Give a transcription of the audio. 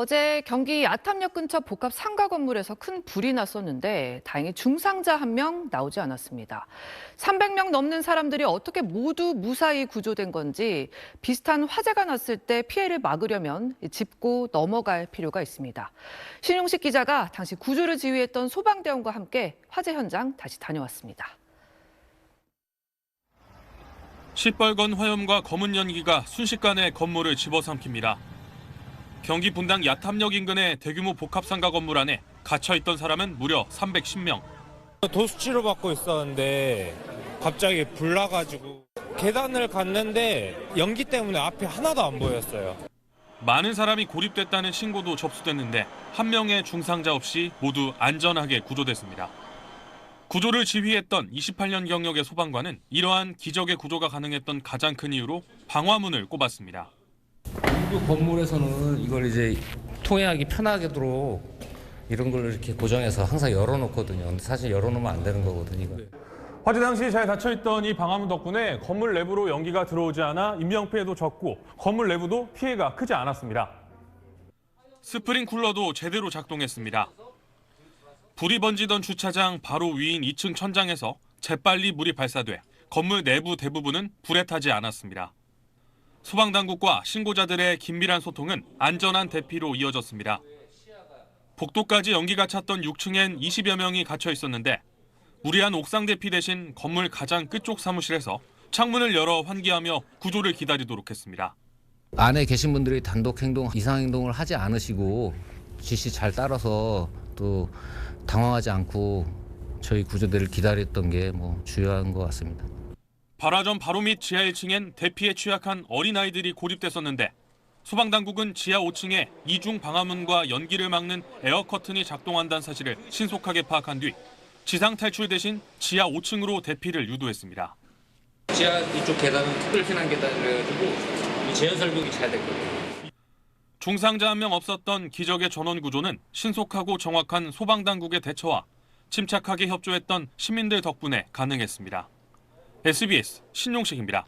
어제 경기 야탐역 근처 복합 상가 건물에서 큰 불이 났었는데 다행히 중상자 한 명 나오지 않았습니다. 300명 넘는 사람들이 어떻게 모두 무사히 구조된 건지 비슷한 화재가 났을 때 피해를 막으려면 짚고 넘어갈 필요가 있습니다. 신용식 기자가 당시 구조를 지휘했던 소방대원과 함께 화재 현장 다시 다녀왔습니다. 시뻘건 화염과 검은 연기가 순식간에 건물을 집어삼킵니다. 경기 분당 야탐역 인근의 대규모 복합상가 건물 안에 갇혀 있던 사람은 무려 310명. 도수 치료 받고 있었는데 갑자기 불 나가지고 계단을 갔는데 연기 때문에 앞이 하나도 안 보였어요. 많은 사람이 고립됐다는 신고도 접수됐는데 한 명의 중상자 없이 모두 안전하게 구조됐습니다. 구조를 지휘했던 28년 경력의 소방관은 이러한 기적의 구조가 가능했던 가장 큰 이유로 방화문을 꼽았습니다. 일부 건물에서는 이걸 이제 통행하기 편하게도록 이런 걸 이렇게 고정해서 항상 열어놓거든요. 근데 사실 열어놓으면 안 되는 거거든요. 이거. 화재 당시 잘 닫혀있던 이 방화문 덕분에 건물 내부로 연기가 들어오지 않아 인명피해도 적고 건물 내부도 피해가 크지 않았습니다. 스프링 쿨러도 제대로 작동했습니다. 불이 번지던 주차장 바로 위인 2층 천장에서 재빨리 물이 발사돼 건물 내부 대부분은 불에 타지 않았습니다. 소방당국과 신고자들의 긴밀한 소통은 안전한 대피로 이어졌습니다. 복도까지 연기가 찼던 6층엔 20여 명이 갇혀 있었는데 무리한 옥상 대피 대신 건물 가장 끝쪽 사무실에서 창문을 열어 환기하며 구조를 기다리도록 했습니다. 안에 계신 분들이 단독 행동, 이상 행동을 하지 않으시고 지시 잘 따라서 또 당황하지 않고 저희 구조대를 기다렸던 게 뭐 중요한 것 같습니다. 발화점 바로 밑 지하 1층엔 대피에 취약한 어린아이들이 고립됐었는데 소방당국은 지하 5층에 이중 방화문과 연기를 막는 에어 커튼이 작동한다는 사실을 신속하게 파악한 뒤 지상 탈출 대신 지하 5층으로 대피를 유도했습니다. 지하 이쪽 계단은 특별 피난 계단을 해가지고 이 제한 설명이 잘 됐거든요. 중상자 한 명 없었던 기적의 전원 구조는 신속하고 정확한 소방당국의 대처와 침착하게 협조했던 시민들 덕분에 가능했습니다. SBS 신용식입니다.